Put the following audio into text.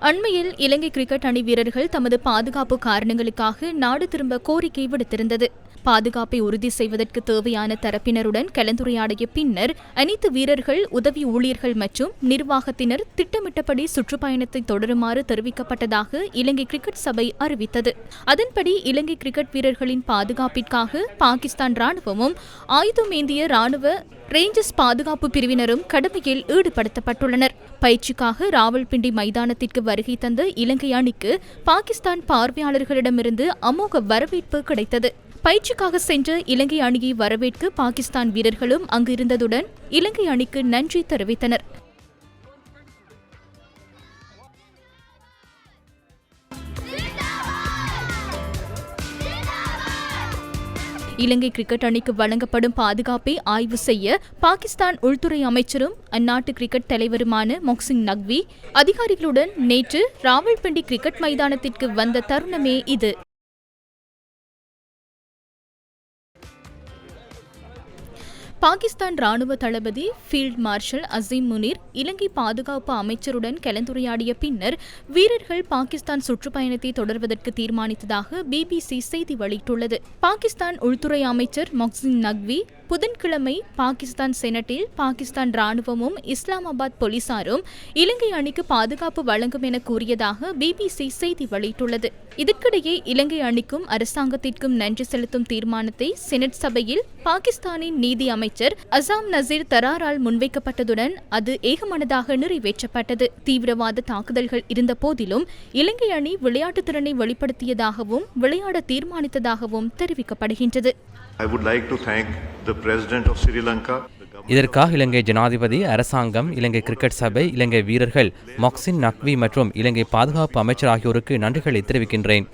அண்மையில் இலங்கை கிரிக்கெட் அணி வீரர்கள் தமது பாதுகாப்பு காரணங்களுக்காக நாடு திரும்ப கோரிக்கை விடுத்திருந்தது. பாதுகாப்பை உறுதி செய்வதற்கு தேவையான தரப்பினருடன் கலந்துரையாடிய பின்னர் அனைத்து வீரர்கள் உதவி ஊழியர்கள் மற்றும் நிர்வாகத்தினர் திட்டமிட்டபடி சுற்றுப்பயணத்தை தொடருமாறு தெரிவிக்கப்பட்டதாக இலங்கை கிரிக்கெட் சபை அறிவித்தது. அதன்படி இலங்கை கிரிக்கெட் வீரர்களின் பாதுகாப்பிற்காக பாகிஸ்தான் ராணுவமும் ஆயுதமேந்திய ராணுவ ரேஞ்சர்ஸ் பாதுகாப்பு பிரிவினரும் கடமையில் ஈடுபடுத்தப்பட்டுள்ளனர். பயிற்சிக்காக ராவல்பிண்டி மைதானத்திற்கு வருகை தந்த இலங்கை அணிக்கு பாகிஸ்தான் பார்வையாளர்களிடமிருந்து அமோக வரவேற்பு கிடைத்தது. பயிற்சிக்காக சென்ற இலங்கை அணியை வரவேற்க பாகிஸ்தான் வீரர்களும் அங்கு இருந்ததுடன் இலங்கை அணிக்கு நன்றி தெரிவித்தனர். இலங்கை கிரிக்கெட் அணிக்கு வழங்கப்படும் பாதுகாப்பை ஆய்வு செய்ய பாகிஸ்தான் உள்துறை அமைச்சரும் அந்நாட்டு கிரிக்கெட் தலைவருமான மொக்சிங் நக்வி அதிகாரிகளுடன் நேற்று ராவல்பிண்டி கிரிக்கெட் மைதானத்திற்கு வந்த தருணமே இது. பாகிஸ்தான் ராணுவ தளபதி ஃபீல்ட் மார்ஷல் அசீம் முனீர் இலங்கை பாதுகாப்பு அமைச்சருடன் கலந்துரையாடிய பின்னர் வீரர்கள் பாகிஸ்தான் சுற்றுப்பயணத்தை தொடர்வதற்கு தீர்மானித்ததாக பிபிசி செய்தி வெளியிட்டுள்ளது. பாகிஸ்தான் உள்துறை அமைச்சர் மொக்சின் நக்வி புதன்கிழமை பாகிஸ்தான் செனட்டில் பாகிஸ்தான் ராணுவமும் இஸ்லாமாபாத் போலீசாரும் இலங்கை அணிக்கு பாதுகாப்பு வழங்கும் என கூறியதாக பிபிசி செய்தி வெளியிட்டுள்ளது. இதற்கிடையே இலங்கை அணிக்கும் அரசாங்கத்திற்கும் நன்றி செலுத்தும் தீர்மானத்தை செனட் சபையில் பாகிஸ்தானின் நீதி அமைச்சர் அசாம் நசீர் தராரால் முன்வைக்கப்பட்டதுடன் அது ஏகமனதாக நிறைவேற்றப்பட்டது. தீவிரவாத தாக்குதல்கள் இருந்த போதிலும் இலங்கை அணி விளையாட்டு திறனை வெளிப்படுத்தியதாகவும் விளையாட தீர்மானித்ததாகவும் தெரிவிக்கப்படுகின்றது. I would like to thank the President of Sri Lanka, the government இதற்காக இலங்கை ஜனாதிபதி அரசாங்கம் இலங்கை கிரிக்கெட் சபை இலங்கை வீரர்கள் மொக்சின் நக்வி மற்றும் இலங்கை பாதுகாப்பு அமைச்சர் ஆகியோருக்கு நன்றிகளை தெரிவிக்கின்றேன்.